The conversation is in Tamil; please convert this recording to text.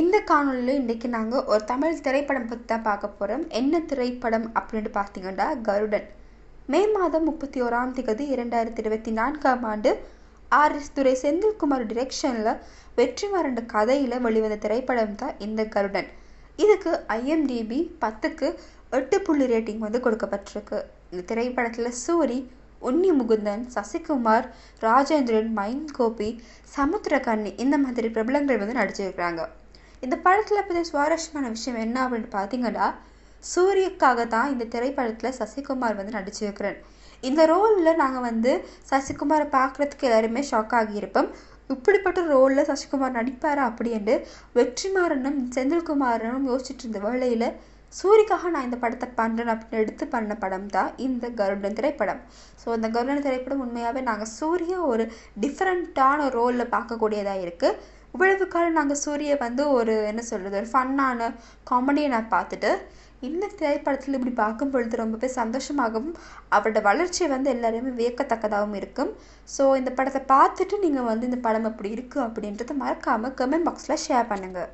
இந்த காணொலியில் இன்றைக்கி நாங்கள் ஒரு தமிழ் திரைப்படம் பற்றி தான் பார்க்க போகிறோம் என்ன திரைப்படம் அப்படின்ட்டு பார்த்தீங்கன்னா கருடன். மே மாதம் முப்பத்தி ஓராம் தேதி இரண்டாயிரத்தி இருபத்தி நான்காம் ஆண்டு ஆர். எஸ். துரை செந்தில்குமார் டிரெக்ஷனில் வெற்றிமாறன் கதையில் வெளிவந்த திரைப்படம் தான் இந்த கருடன். இதுக்கு ஐஎம்டிபி பத்துக்கு எட்டு புள்ளி ரேட்டிங் வந்து கொடுக்கப்பட்டிருக்கு. இந்த திரைப்படத்தில் சூரி உன்னி முகுந்தன் சசிகுமார் ராஜேந்திரன் மைன் கோபி சமுத்திரகண்ணி இந்த மாதிரி பிரபலங்கள் வந்து நடிச்சிருக்கிறாங்க. இந்த படத்தில் பற்றி சுவாரஸ்யமான விஷயம் என்ன அப்படின்னு பார்த்தீங்கன்னா சூரியக்காக தான் இந்த திரைப்படத்தில் சசிகுமார் வந்து நடிச்சிருக்கிறேன் இந்த ரோலில் நாங்கள் வந்து சசிகுமாரை பார்க்குறதுக்கு எல்லாருமே ஷாக் ஆகியிருப்போம். இப்படிப்பட்ட ரோலில் சசிகுமார் நடிப்பாரா அப்படின்ட்டு வெற்றிமாறனும் செந்தில்குமாரனும் யோசிச்சுட்டு இருந்த வேளையில் சூரிக்காக நான் இந்த படத்தை பண்ணுறேன் அப்படின்னு எடுத்து பண்ண படம் தான் இந்த கருடன் திரைப்படம். ஸோ இந்த கருடன் திரைப்படம் உண்மையாகவே நாங்கள் சூரிய ஒரு டிஃப்ரெண்ட்டான ரோலில் பார்க்கக்கூடியதாக இருக்குது இவ்வளவு காலம் நாங்கள் சூரிய வந்து ஒரு என்ன சொல்கிறது ஒரு ஃபன்னான காமெடியை நான் பார்த்துட்டு இந்த திரைப்படத்தில் இப்படி பார்க்கும் பொழுது ரொம்பவே சந்தோஷமாகவும் அவரோட வளர்ச்சி வந்து எல்லாருமே வியக்கத்தக்கதாகவும் இருக்கும். ஸோ இந்த படத்தை பார்த்துட்டு நீங்கள் வந்து இந்த படம் எப்படி இருக்குது அப்படின்றத மறக்காமல் கமெண்ட் பாக்ஸில் ஷேர் பண்ணுங்கள்